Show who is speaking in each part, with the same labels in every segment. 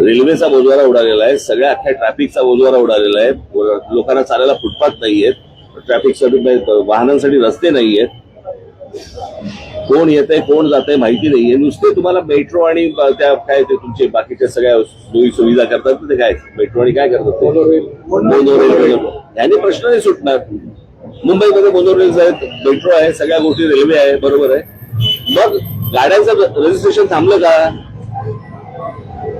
Speaker 1: रेल्वेचा बोजवारा उडालेला आहे. सगळ्या अख्ख्या ट्रॅफिकचा बोजवारा उडालेला आहे. लोकांना चालायला फुटपाथ नाहीयेत. ट्रॅफिकसाठी वाहनांसाठी रस्ते नाहीयेत. कोण येत आहे कोण जात आहे माहिती नाहीये. नुसते तुम्हाला मेट्रो आणि त्या काय ते तुमचे बाकीच्या सगळ्या सोयी सुविधा करतात. ते काय? मेट्रो आणि काय करतात ते? मोनोरेल. यांनी प्रश्न नाही सुटणार. मुंबईमध्ये मोनोरेल्स आहेत मेट्रो आहे. सगळ्या गोष्टी रेल्वे आहे. बरोबर आहे. मग गाड्यांचं रजिस्ट्रेशन थांबलं का?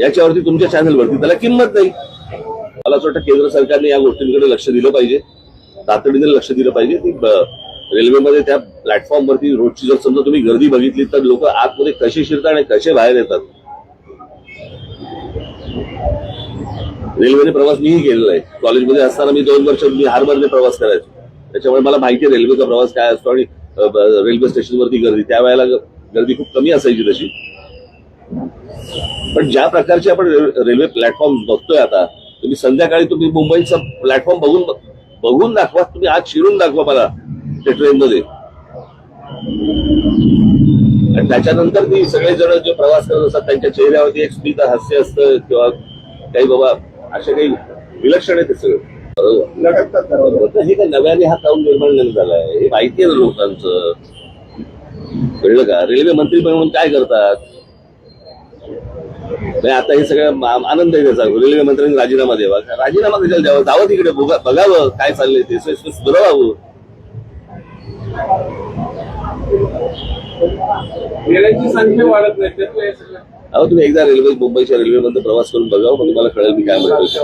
Speaker 1: याच्यावरती तुमच्या चॅनलवरती त्याला किंमत नाही. मला असं वाटतं केंद्र सरकारने या गोष्टींकडे लक्ष दिलं पाहिजे. तातडीने लक्ष दिलं पाहिजे की रेल्वेमध्ये त्या प्लॅटफॉर्मवरती रोजची जर समजा तुम्ही गर्दी बघितली तर लोक आतमध्ये कसे शिरतात आणि कसे बाहेर येतात. रेल्वेने प्रवास मीही केलेला आहे. कॉलेजमध्ये असताना मी दोन वर्ष मी हार्बरने प्रवास करायचो. त्याच्यामुळे मला माहिती आहे रेल्वेचा प्रवास काय असतो आणि रेल्वे स्टेशनवरती गर्दी. त्यावेळेला गर्दी खूप कमी असायची तशी. पण ज्या प्रकारचे आपण रेल्वे प्लॅटफॉर्म बघतोय आता तुम्ही संध्याकाळी तुम्ही मुंबईचा प्लॅटफॉर्म बघून बघून दाखवा तुम्ही आज शिरून दाखवा मला त्या ट्रेनमध्ये. आणि त्याच्यानंतर ती सगळेजण जे प्रवास करत असतात त्यांच्या चेहऱ्यावरती एक स्मित हास्य असतं किंवा काही बाबा असे काही विलक्षण आहे ते सगळं. बरोबर. हे काय नव्याने हा काऊन निर्माण नाही झालाय हे माहिती आहे ना लोकांचं. कळलं का? रेल्वे मंत्री म्हणून काय करतात? नाही आता हे सगळं आनंद आहे त्याचा. रेल्वे मंत्र्यांनी राजीनामा द्यावा. राजीनामा कशाला द्यावा. जावं तिकडे बघा- बघावं काय चाललंय ते. सु- सु- सुधारावं.
Speaker 2: रेल्वेची संख्या वाढत नाही त्यातलं हे सगळं.
Speaker 1: अहो तुम्ही एकदा रेल्वे मुंबईच्या रेल्वेमध्ये प्रवास करून बघावं मग तुम्हाला कळेल मी काय म्हणतो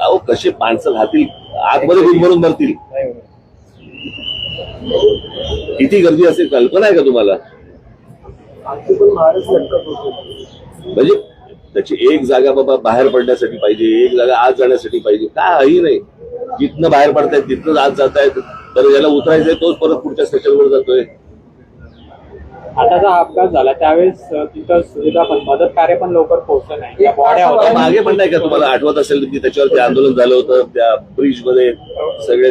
Speaker 1: अहो कसे माणसं राहतील? आतमध्ये गुदमरून मरतील. किती गर्दी असेल कल्पना आहे का तुम्हाला?
Speaker 2: पण महाराष्ट्र लटकत होतो.
Speaker 1: म्हणजे त्याची एक जागा बाबा बाहेर पडण्यासाठी पाहिजे एक जागा आत जाण्यासाठी पाहिजे काही नाही. जिथनं बाहेर पडतायत तिथनं आत जातायत. तर ज्याला उतरायचंय तोच परत पुढच्या स्टेशनवर जातोय.
Speaker 3: आता जो अपघात झाला त्यावेळेस तिथं सुविधा पण मदत कार्य पण लवकर पोहोचलं नाही. त्या बॉड्या
Speaker 1: आता
Speaker 3: होत्या.
Speaker 1: मागे पण नाही का तुम्हाला आठवत असेल की त्याच्यावरती आंदोलन झालं होतं त्या ब्रिजमध्ये सगळे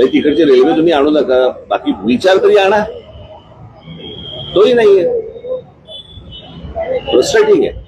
Speaker 1: नाही, तिकडची रेल्वे तुम्ही आणू नका. बाकी विचार तरी आणा. तोही नाहीये. फ्रस्ट्रेटिंग आहे.